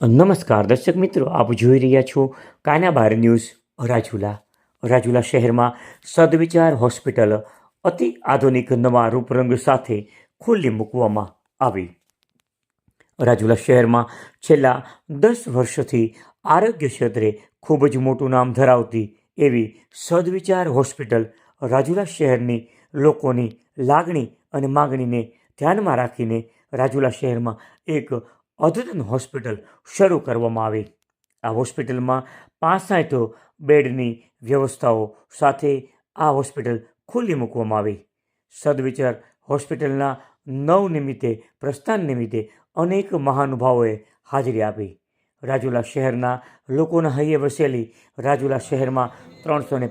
નમસ્કાર દર્શક મિત્રો, આપ જોઈ રહ્યા છો કાનાબાર ન્યૂઝ રાજુલા રાજુલા શહેરમાં સદવિચાર હોસ્પિટલ અતિ આધુનિક નવા રૂપરંગ સાથે ખુલ્લી મૂકવામાં આવી. રાજુલા શહેરમાં છેલ્લા દસ વર્ષથી આરોગ્ય ક્ષેત્રે ખૂબ જ મોટું નામ ધરાવતી એવી સદવિચાર હોસ્પિટલ રાજુલા શહેરની લોકોની લાગણી અને માગણીને ધ્યાનમાં રાખીને રાજુલા શહેરમાં એક અદ્યતન હોસ્પિટલ શરૂ કરવામાં આવી. આ હોસ્પિટલમાં પાંસઠ બેડની વ્યવસ્થાઓ સાથે આ હોસ્પિટલ ખુલ્લી મૂકવામાં આવી. સદવિચાર હોસ્પિટલના નવ નિમિત્તે, પ્રસ્થાન નિમિત્તે અનેક મહાનુભાવોએ હાજરી આપી. રાજુલા શહેરના લોકોના હૈયે વસેલી રાજુલા શહેરમાં ત્રણસો ને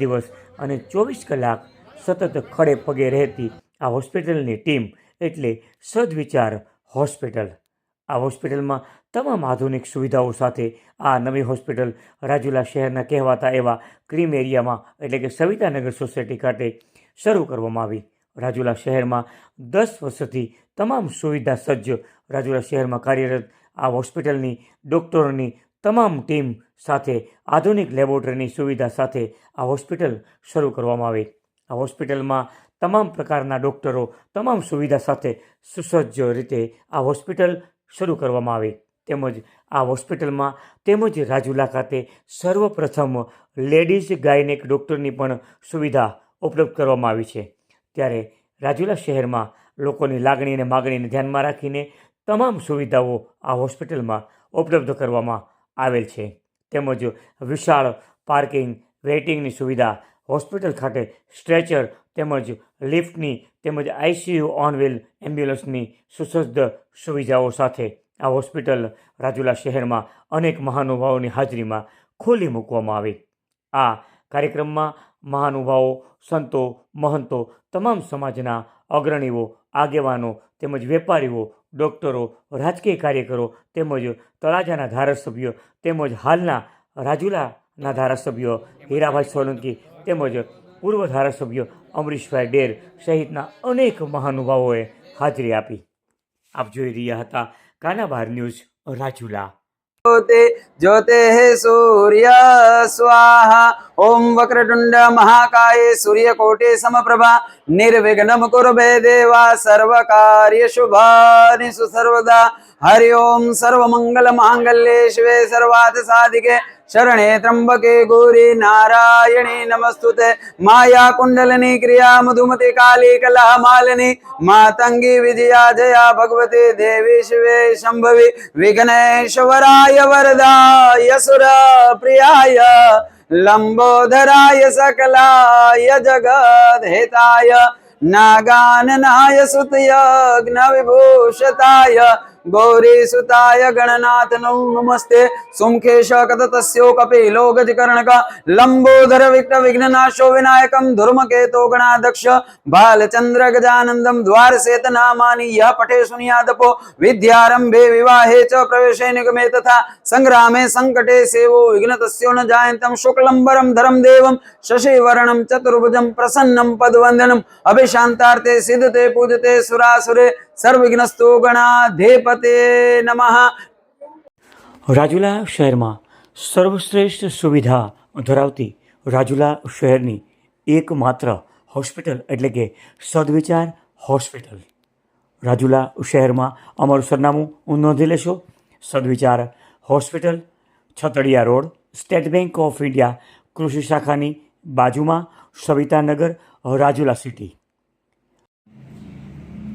દિવસ અને ચોવીસ કલાક સતત ખડે પગે રહેતી આ હોસ્પિટલની ટીમ એટલે સદવિચાર હોસ્પિટલ. આ હોસ્પિટલમાં તમામ આધુનિક સુવિધાઓ સાથે આ નવી હોસ્પિટલ રાજુલા શહેરના કહેવાતા એવા ક્રીમ એરિયામાં, એટલે કે સવિતાનગર સોસાયટી ખાતે શરૂ કરવામાં આવી. રાજુલા શહેરમાં દસ વર્ષથી તમામ સુવિધા સજ્જ રાજુલા શહેરમાં કાર્યરત આ હોસ્પિટલની ડૉક્ટરોની તમામ ટીમ સાથે આધુનિક લેબોરેટરીની સુવિધા સાથે આ હોસ્પિટલ શરૂ કરવામાં આવી. આ હોસ્પિટલમાં તમામ પ્રકારના ડૉક્ટરો તમામ સુવિધા સાથે સુસજ્જ રીતે આ હોસ્પિટલ શરૂ કરવામાં આવી. તેમજ આ હોસ્પિટલમાં તેમજ રાજુલા ખાતે સર્વપ્રથમ લેડીઝ ગાયનેક ડૉક્ટરની પણ સુવિધા ઉપલબ્ધ કરવામાં આવી છે. ત્યારે રાજુલા શહેરમાં લોકોની લાગણી અને માગણીને ધ્યાનમાં રાખીને તમામ સુવિધાઓ આ હોસ્પિટલમાં ઉપલબ્ધ કરવામાં આવેલ છે. તેમજ વિશાળ પાર્કિંગ, વેઇટિંગની સુવિધા હોસ્પિટલ ખાતે સ્ટ્રેચર તેમજ લિફ્ટની તેમજ આઈસીયુ ઓનવેલ એમ્બ્યુલન્સની સુસજ્જ સુવિધાઓ સાથે આ હોસ્પિટલ રાજુલા શહેરમાં અનેક મહાનુભાવોની હાજરીમાં ખોલી મૂકવામાં આવી. આ કાર્યક્રમમાં મહાનુભાવો, સંતો, મહંતો, તમામ સમાજના અગ્રણીઓ, આગેવાનો તેમજ વેપારીઓ, ડૉક્ટરો, રાજકીય કાર્યકરો તેમજ તળાજાના ધારાસભ્યો તેમજ હાલના રાજુલાના ધારાસભ્યો હીરાભાઈ સોલંકી તેમજ પૂર્વ ધારાસભ્ય અમરીશભાઈ ડેર સહિતના અનેક મહાનુભાવોએ હાજરી આપી આપ જોઈ રહ્યા હતા કાનાબાર ન્યૂઝ રાજુલા ज्योते ज्योतिः सूर्य स्वाहा ॐ वक्रतुण्ड महाकाये सूर्यकोटि समप्रभा निर्विघ्नं कुर्वे देवा सर्वकार्यशुभानिषु सर्वदा हरि ओं सर्वमङ्गलमाङ्गल्ये शिवे सर्वार्थसाधिके शरणे त्र्यम्बके गौरी नारायणी नमस्तुते। माया कुण्डलिनी क्रिया मधुमती काली कला मालिनी। मातंगी विजया जया भगवती देवी शिवे शंभवी। विघ्नेश्वराय वरदाय सुरप्रियाय। लम्बोदराय सकलाय जगद्हेताय। नागाननाय सुतयज्ञविभूषताय गौरीसुताय गणनाथ नमस्ते सुमुखेश कततस्यो कपिलो गजकर्णक लम्बोदर विघ्न विघ्ननाशो विनायकं धुर्मकेतो गणाध्यक्ष बालचन्द्र गजानन्दं द्वारसेतनामानि यः पठे सुनियादपो विद्यारम्भे विवाहे च प्रवेशे निगमे तथा सङ्ग्रामे सङ्कटे सेवो विघ्नतस्यो न जायन्तं शुक्लम्बरं धरं देवं शशिवर्णं चतुर्भुजं प्रसन्नं पद्वन्दनम् अभिशान्तार्थे सिद्धते पूजते सुरासुरे સર્વજ્ઞસ્તુ ગણાધેપતે નમઃ. રાજુલા શહેરમાં સર્વશ્રેષ્ઠ સુવિધા ધરાવતી રાજુલા શહેરની એકમાત્ર હોસ્પિટલ એટલે કે સદવિચાર હોસ્પિટલ. રાજુલા શહેરમાં અમારું સરનામું નોંધી લેશો. Sadvichar hospital, Chhatadiya road, state bank of India કૃષિ શાખાની બાજુમાં સવિતાનગર, રાજુલા સિટી.